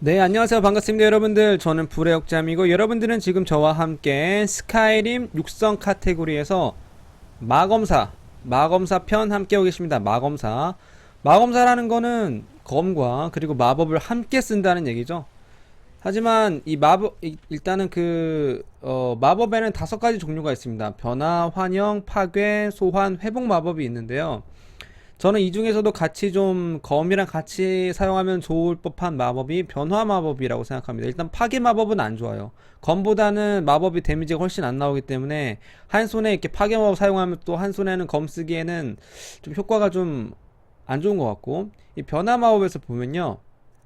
네 안녕하세요. 반갑습니다 여러분들. 저는 불의 역잠이고 여러분들은 지금 저와 함께 스카이림 육성 카테고리에서 마검사 마검사 편 함께 오 계십니다. 마검사. 마검사라는 거는 검과 그리고 마법을 함께 쓴다는 얘기죠. 하지만 이 마법 이- 일단은 그 어, 마법에는 다섯 가지 종류가 있습니다. 변화 환영 파괴 소환 회복 마법이 있는데요 저는 이 중에서도 같이 좀 검이랑 같이 사용하면 좋을 법한 마법이 변화 마법이라고 생각합니다. 일단 파괴 마법은 안 좋아요. 검보다는 마법이 데미지가 훨씬 안 나오기 때문에 한 손에 이렇게 파괴 마법 사용하면 또 한 손에는 검 쓰기에는 좀 효과가 좀 안 좋은 것 같고 이 변화 마법에서 보면요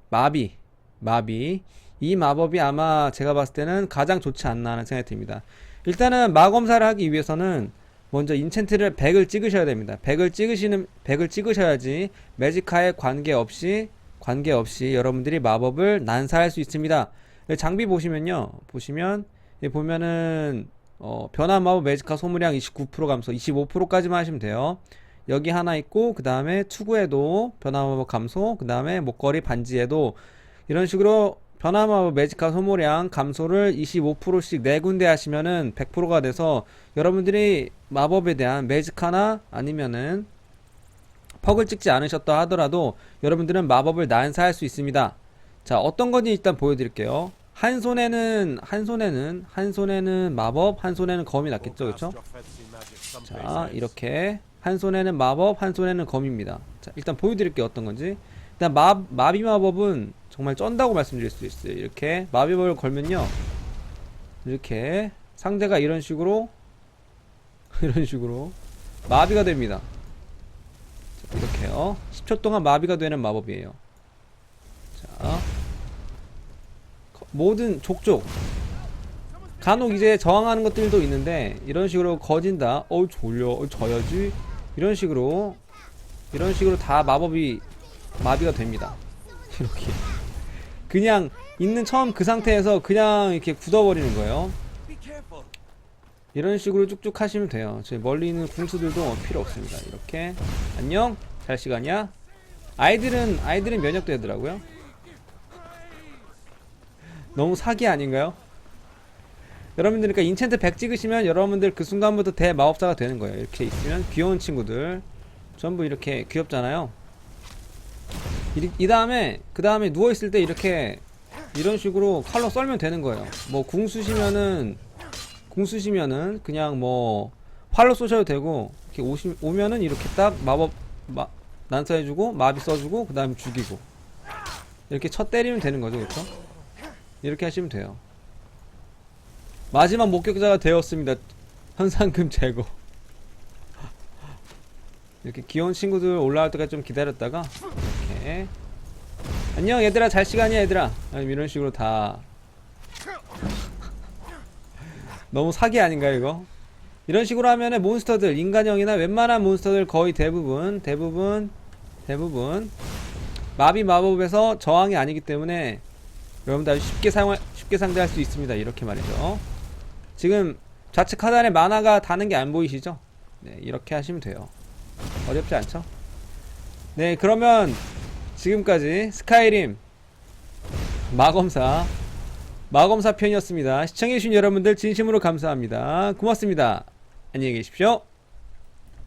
마비 마비 이 마법이 아마 제가 봤을 때는 가장 좋지 않나 하는 생각이 듭니다. 일단은 마검사를 하기 위해서는 먼저 인챈트를 100을 찍으셔야 됩니다. 100을 찍으시는 100을 찍으셔야지 매지카에 관계없이 관계없이 여러분들이 마법을 난사할 수 있습니다. 여기 장비 보시면요. 보시면 여기 보면은 어, 변화 마법 매지카 소모량 29% 감소 25%까지만 하시면 돼요. 여기 하나 있고 그 다음에 투구에도 변화 마법 감소 그 다음에 목걸이 반지에도 이런 식으로 변화 마법 매지카 소모량 감소를 25%씩 네 군데 하시면은 100%가 돼서 여러분들이 마법에 대한 매지카나 아니면은 퍽을 찍지 않으셨다 하더라도 여러분들은 마법을 난사할 수 있습니다. 자, 어떤 건지 일단 보여드릴게요. 한 손에는 한 손에는 한 손에는 마법, 한 손에는 검이 낫겠죠, 그렇죠? 자, 이렇게 한 손에는 마법, 한 손에는 검입니다. 자, 일단 보여드릴게요, 어떤 건지. 일단 마 마비 마법은 정말 쩐다고 말씀드릴 수 있어요. 이렇게 마비 마법을 걸면요, 이렇게 상대가 이런 식으로 이런 식으로 마비가 됩니다. 자, 이렇게요. 10초 동안 마비가 되는 마법이에요. 자, 거- 모든 족족 간혹 이제 저항하는 것들도 있는데 이런 식으로 거진다. 어 졸려, 어, 져야지. 이런 식으로 이런 식으로 다 마법이 마비가 됩니다. 이렇게 그냥 있는 처음 그 상태에서 그냥 이렇게 굳어버리는 거예요. 이런 식으로 쭉쭉 하시면 돼요. 저 멀리 있는 궁수들도 필요 없습니다. 이렇게 안녕 잘 시간이야. 아이들은 아이들은 면역되더라고요. 너무 사기 아닌가요? 여러분들 그러니까 인챈트 100 찍으시면 여러분들 그 순간부터 대마법사가 되는 거예요. 이렇게 있으면 귀여운 친구들 전부 이렇게 귀엽잖아요. 이, 이 다음에 그 다음에 누워 있을 때 이렇게 이런 식으로 칼로 썰면 되는 거예요. 뭐궁 쓰시면은 궁 쓰시면은 그냥 뭐 활로 쏘셔도 되고 이렇게 오시, 오면은 이렇게 딱 마법 마, 난사해주고 마비 써주고 그 다음에 죽이고 이렇게 첫 때리면 되는 거죠, 그렇죠? 이렇게 하시면 돼요. 마지막 목격자가 되었습니다. 현상금 제거. 이렇게 귀여운 친구들 올라올 때까지 좀 기다렸다가 안녕 얘들아 잘 시간이야 얘들아 아니, 이런 식으로 다 너무 사기 아닌가요 이거? 이런 식으로 하면은 몬스터들 인간형이나 웬만한 몬스터들 거의 대부분 대부분 대부분 마비 마법에서 저항이 아니기 때문에 여러분들 쉽게 사용 쉽게 상대할 수 있습니다 이렇게 말이죠 지금 좌측 하단에 만화가 다는 게 안 보이시죠? 네 이렇게 하시면 돼요 어렵지 않죠? 네 그러면 지금까지 스카이림 마검사 마검사 편이었습니다. 시청해주신 여러분들 진심으로 감사합니다. 고맙습니다. 안녕히 계십시오.